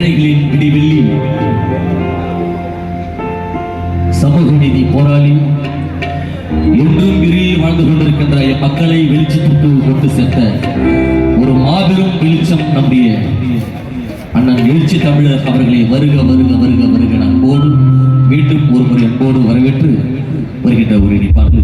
ஏழைகளின் சமூக நீதி போராளி என்றும் விரில் வாழ்ந்து கொண்டிருக்கின்ற மக்களை வெளிச்சத்திற்கு கொண்டு சேர்த்த ஒரு மாபெரும் வெளிச்சம் நம்பிய அண்ணன் எழுச்சி தமிழர் அவர்களை வருக வருக வருக வருக. நம்போடு மீண்டும் ஒரு முறை அன்போடு வரவேற்று வருகின்ற ஒரு பார்த்து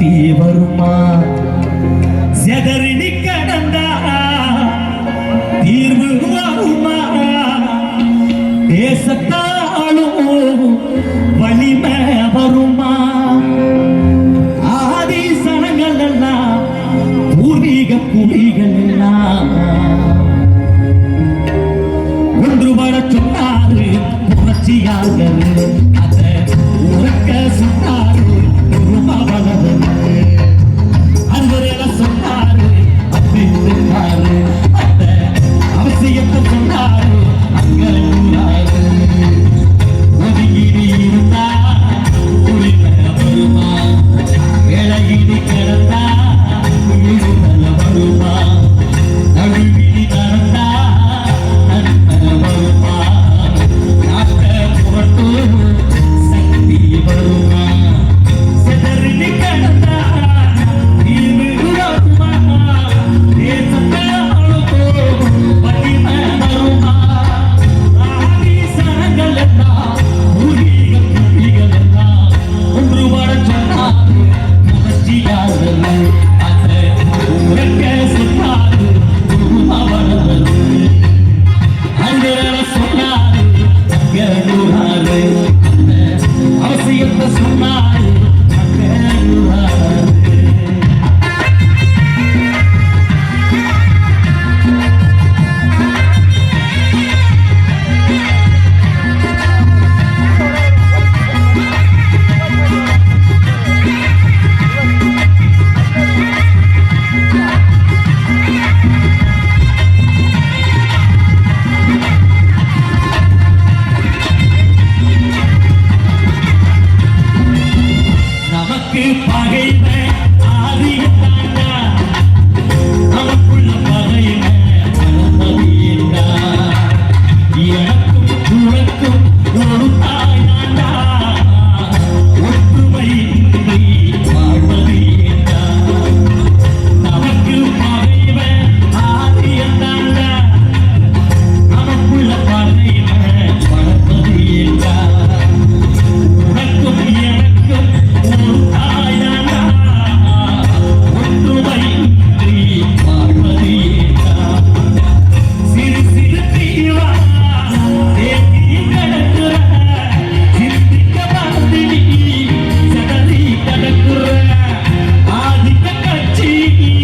கட்டி வருமா செதறினி கடந்தா. தீர்வு வருமா தேசத்தாலும் வலிமை வருமா. ஆதி சனங்கள் எல்லாம் பூர்வீக குடிகள் எல்லாம் ஒன்று வர சொன்னாரு புரட்சியாளர்.